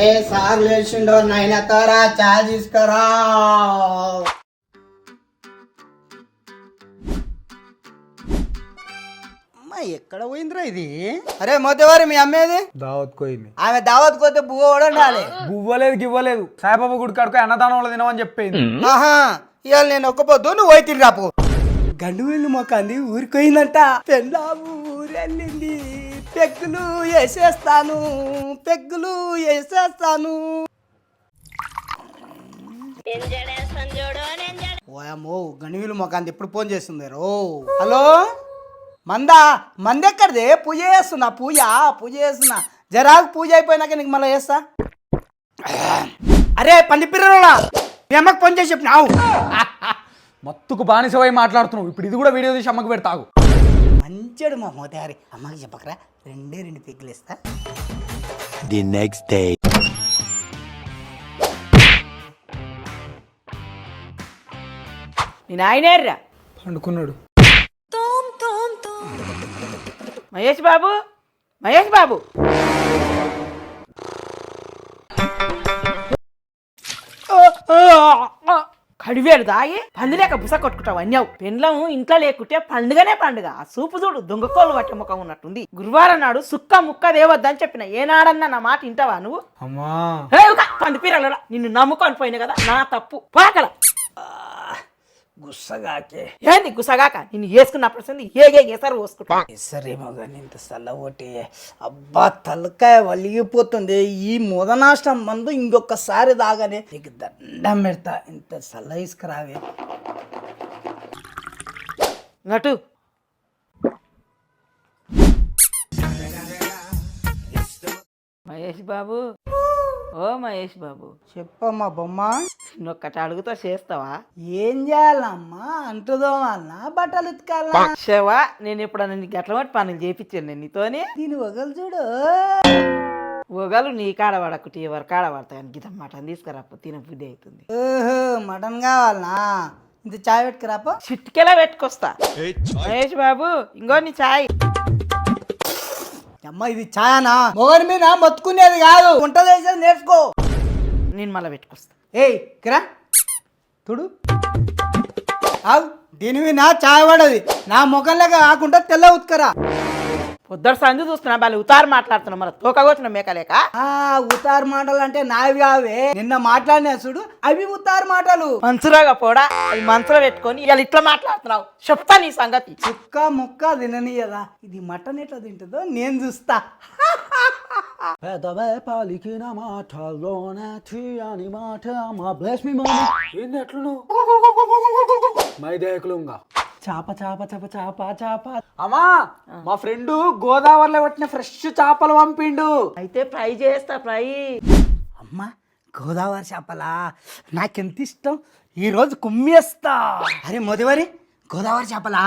ఏ sir లేచిండో నైనా తోరా చాయ్ తీసుకురా. అమ్మా ఎక్కడ పోయిందిరా ఇది? అరే మోతేవారి మీ అమ్మేది దావత్ కోయింది ఆమె దావత్ పోతే బువ్వ కూడా ఉండాలి. బువ్వలేదు గివ్వలేదు. సాయిబాబా గుడి కాడుకో అన్నదానంలో తినమని చెప్పింది. ఆహా ఇవాళ నేను ఒక్క పొద్దు నువ్వు పోయి తిరిగి రాపు గండు వెళ్ళి మొక్కంది ఊరిపోయిందంట పెళ్ళాము ఊరెళ్ళింది. పెగ్గులు వేసేస్తాను. పెగ్గులు వేసేస్తాను. ఓయమ్మో గణివిలు మొక్కంది ఎప్పుడు ఫోన్ చేస్తుంది రో? హలో? మందా మందెక్కడిది? పూజ చేస్తున్నా పూజ పూజ చేస్తున్నా. జరాకు పూజ అయిపోయినాక నీకు మళ్ళీ చేస్తా? అరే పంది పిల్లరా మీ అమ్మకి ఫోన్ చేసి చెప్పినావు మత్తుకు బానిసవై మాట్లాడుతున్నావు. ఇప్పుడు ఇది కూడా వీడియో తీసి అమ్మకి పెడతావు మంచోడు మా మోతగారి. అమ్మకి చెప్పకరా? రెండే రెండు పిగ్గులు ఇస్తా The next day. నేను ఆయనేర్రా పండుకున్నాడు. మహేష్ బాబు మహేష్ బాబు. కడివేలు దాగి పందిలేక బుస కొట్టుకుంటావు అన్యావు పెండ్లము ఇంట్లో లేకుంటే పండుగనే పండుగ. ఆ సూపు చూడు దొంగకోలు పట్టే ముఖం ఉన్నట్టుంది. గురువారం నాడు సుక్క ముక్క దేవద్దని చెప్పిన ఏనాడన్నా నా మాట వింటావా నువ్వు? అమ్మా. పంది పీరలోడా నిన్ను నమ్ముకొని పోయిన కదా నా తప్పు. పాకల గుస్సగాకే. ఏంది గుసగాక నిన్ను వేసుకున్నప్పుడు సంది ఏగే ఎసరు పోసుకుంటా సరేమో కానీ ఇంత చల్లబోటి అబ్బా తలకాయ వలిగిపోతుంది. ఈ ముదనాష్టం మందు ఇంకొకసారి దాగానే నీకు దండం పెడతా. ఇంత చల్ల ఇసుకరావే. నటు. మహేష్ బాబు. ఓ మహేష్ బాబు. చెప్పమ్మా బొమ్మ. నొక్కటి అడుగుతా చేస్తావా? ఏం చేయాలమ్మా? అంటుదోమన్నా బట్టలు ఉతకాలా శవా నేను ఎప్పుడన్నా నీకు గట్ల మట్టి పనులు చేపించాను నేను నీతోని. దీని వగలు చూడు. ఒగలు నీ కాడ పడకుటి ఎవరు కాడ పడతాయని గీత మటన్ తీసుకురాపో తిన బుద్ధి అవుతుంది. ఓహో మటన్ కావాలనా? ఇంత చాయ్ పెట్టుకురాపో. చిట్కెలా పెట్టుకొస్తా? మహేష్ బాబు ఇంకో నీ చాయ్. అమ్మ ఇది ఛాయనా? మొగని మీద మొత్తుకునేది కాదు. వంట చేసేది నేర్చుకో. నేను మళ్ళీ పెట్టుకొస్తా. ఏయ్ కిరా. ఆవు దీని మీద చాయ్ పడది. నా ముఖం లెక్క కాకుండా తెల్ల ఉత్కరా. పొద్దుడు సందు చూస్తున్నా వాళ్ళు ఉతారు మాట్లాడుతున్నా మరి తోకగొచ్చిన మేకలేక ఆ ఉతారు మాటలు అంటే నావి కావే. నిన్న మాట్లాడినా చూడు అవి ఉతారు మాటలు. మంచురాగా పోడా అది మనసులో పెట్టుకొని ఇవాళ ఇట్లా మాట్లాడుతున్నావు చెప్తా నీ సంగతి. చుక్క ముక్క తిననీయదా? ఇది మటన్ ఎట్లా తింటుందో నేను చూస్తా. పెదవే పలికిన తీయని మాట మా బ్లెస్ మీ మామ ఏంది ఎట్లను మైదేకులుగా. చాప చాప చాప చాప చాప. అమ్మా మా ఫ్రెండ్ గోదావరిలో పట్టిన ఫ్రెష్ చేపలు పంపిండు. అయితే ఫ్రై చేస్తా ఫ్రై. అమ్మ గోదావరి చేపలా? నాకెంత ఇష్టం? ఈరోజు కుమ్మేస్తా. అరే మోదివారి గోదావరి చేపలా?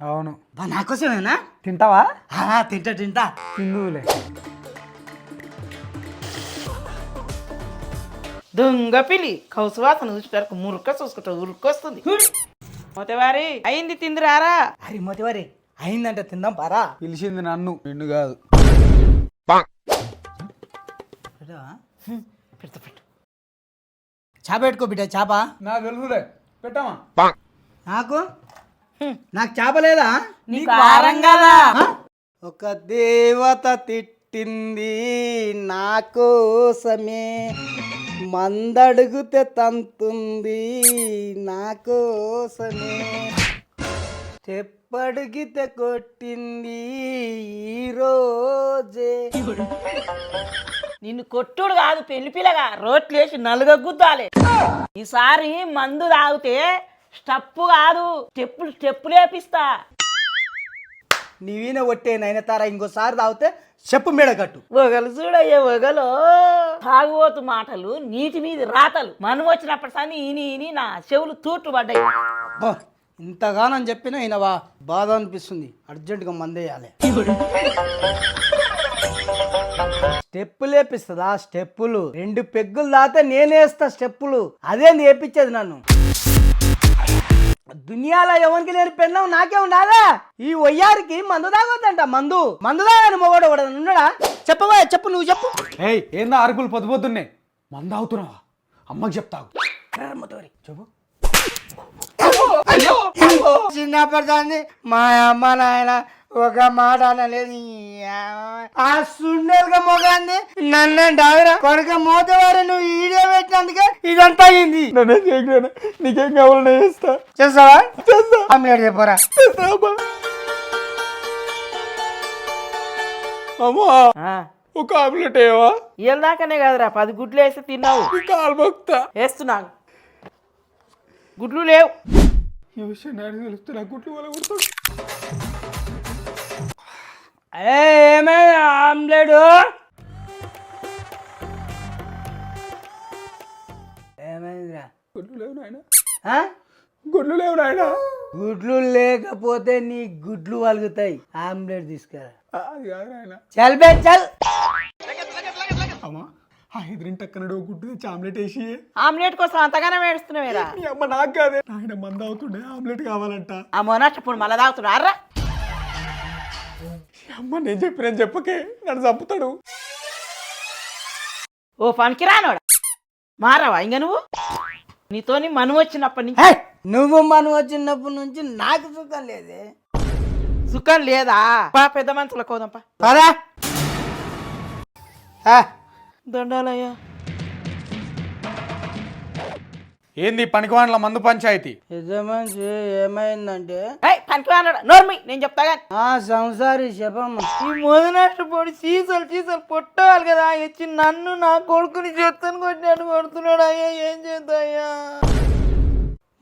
అవును. బా నాకోసమేనా తింటావా? ఆ, తింటా తింటా. తిందులే దొంగ పిలి కౌసువాసన చూసేటరకు మురుక్క చూసుకుంటా ఉరుక్కొస్తుంది. మొత్తవారి అయింది తిందిరారా? అరే మోతివారి అయిందంటే తిందాం పారా. పిలిచింది నన్ను నిన్ను కాదు. పెడతా పెట్టు చేప పెట్టుకో బిడ్డ చేప. నా తెలుసులే పెట్టామా నాకు? నాకు చేప లేదా? నీకు ఆరం కదా? ఒక దేవత తిట్టింది నా కోసమే. మందడుగుతే తంతుంది నా కోసమే. చెప్పడిగితే కొట్టింది ఈరోజే రోజే. నిన్ను కొట్టుడు కాదు పెళ్ళి పిల్లగా రోట్లు వేసి నలుగ ఈసారి మందు తాగితే స్టప్పు కాదు స్టెప్పులు స్టెప్పులు వేపిస్తా. నీవీన కొట్టే నైనతారా ఇంకోసారి తాగితే చెప్పు మేడ కట్టు ఒగలు చూడయ్యే ఒగలు తాగుబోతు మాటలు నీటి మీద రాతలు మనం వచ్చినప్పటి సాని ఈని ఈని నా చెవులు తూట్లు పడ్డాయి అబ్బా, ఇంతగానని చెప్పినా ఈయనవా బాధ అనిపిస్తుంది అర్జెంటుగా మందేయాలి స్టెప్పులు వేపిస్తుందా స్టెప్పులు రెండు పెగ్గులు దాతే నేనేస్తా స్టెప్పులు అదే నేర్పించేది నన్ను దునియాలో ఎవరికి లేని పెళ్ళం నాకే ఉన్నాదా ఈ వయ్యారికి మందు తాగొద్దంట మందు. మందు తాగని మొగోడు కూడా ఉన్నాడా? చెప్పవా చెప్పు నువ్వు చెప్పు. ఏయ్ ఏందా అరుపులు పొద్దు పొద్దున్నే? మంద అవుతున్నావా అమ్మకి చెప్తావు చెప్పు. చిన్నప్పటి మా అమ్మ నాయన ఒక మాట అనలేదు. ఆ సుండెలుగా మొగాన్ని నన్ను డాగరా కొడుక మోతవారు నువ్వు ఈడియో పెట్టినందుకే ఇదంతా అయింది. నన్నే చేయగలను నీకేం కావాలన్నా చేస్తా. చేస్తావా? చేస్తా. ఆమ్లెట్ చెప్పరా? అమ్మా. ఆ, ఒక ఆమ్లెట్ ఏవా ఇయ్యాల దాకానే కదరా పది గుడ్లు వేసి తిన్నావు. కాలు మొక్తా. వేస్తున్నాను గుడ్లు లేవు. ఈ విషయం నాకు తెలుస్తే ఏమైనా ఆమ్లెట్? ఏమైందిరా? గుడ్లు లేవు నాయన? గుడ్లు లేవు నాయన. గుడ్లు లేకపోతే నీ గుడ్లు వలుగుతాయి. ఆమ్లెట్ తీసుకురా. అది కాదు నాయన. చల్ బే చల్. అమ్మా ఆ ఎదురింటి అక్కనడు గుడ్డు తెచ్చి ఆమ్లెట్ వేసి. ఆమ్లెట్ కోసం అంతగానే వేడుస్తున్నావేరా ఈ అమ్మ నాకు కాదే. నాయన మంద అవుతుండే ఆమ్లెట్ కావాలంట. ఆ మొన్నటి ఇప్పుడు మళ్ళా తాగుతున్నా ఈ అమ్మ నేను చెప్పిన చెప్పకే నన్ను చంపుతాడు. ఓ పనికి రానోడా మారావా ఇంక నువ్వు? నీతోని మను వచ్చినప్పటి నుంచి హే! నువ్వు మనం వచ్చినప్పటి నుంచి నాకు సుఖం లేదే. సుఖం లేదా? పా పెద్ద మనుషుల కోదంపా. పరా దండాలయ్యా. ఏంది పనికివాండ్ల మందు పంచాయతీ? మనిషి ఏమైందంటే? నోర్మి నేను చెప్తా కానీ ఆ సంసారి ఈ మొదనట్టు పొడి సీసలు సీసలు పొట్టాలి కదా ఇచ్చి నన్ను నా కొడుకుని చేత్తను కొట్టినట్టు కొడుతున్నాడు. అయ్యా ఏం చేద్దాయ్యా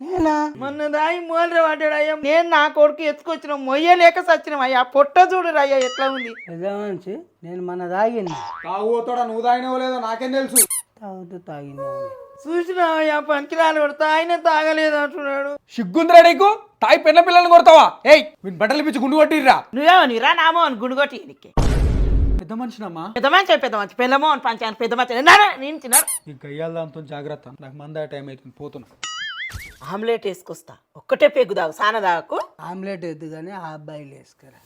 నేనా? మొన్న దాయి మూలర పడ్డాడు అయ్యా. నేను నా కొడుకు ఎత్తుకొచ్చిన మొయ్యలేక సచ్చినాం అయ్యా. పొట్ట చూడరు అయ్యా ఎట్లా ఉంది? మనిషి నేను మన తాగింది తాగుపోతాడా నువ్వు తాగినవో లేదో నాకేం తెలుసు. తాగుతూ తాగింది చూసినా అయ్యా పనికిరాలు కొడతా ఆయన తాగలేదు అంటున్నాడు. సిగ్గుందిరా నీకు? తాయి పెన్న పిల్లల్ని కొడతావా? ఏయ్ వీని బట్టలు పిచ్చి గుండు కొట్టిర్రా. నువ్వేమో నీరా నామో అని గుడిగొట్టి నీకే పెద్ద మనిషినమ్మా. పెద్ద మంచి పెద్ద మంచి పెద్దమో అని పంచాను పెద్ద మంచి నేను ఈ గయ్యాల దాంతో జాగ్రత్త. నాకు మంద టైం అవుతుంది పోతున్నా. ఆమ్లెట్ వేసుకొస్తా. ఒక్కటే పెగ్గు దాగు సాన దాకు ఆమ్లెట్ వద్దు కానీ ఆ అబ్బాయిలు వేసుకురా.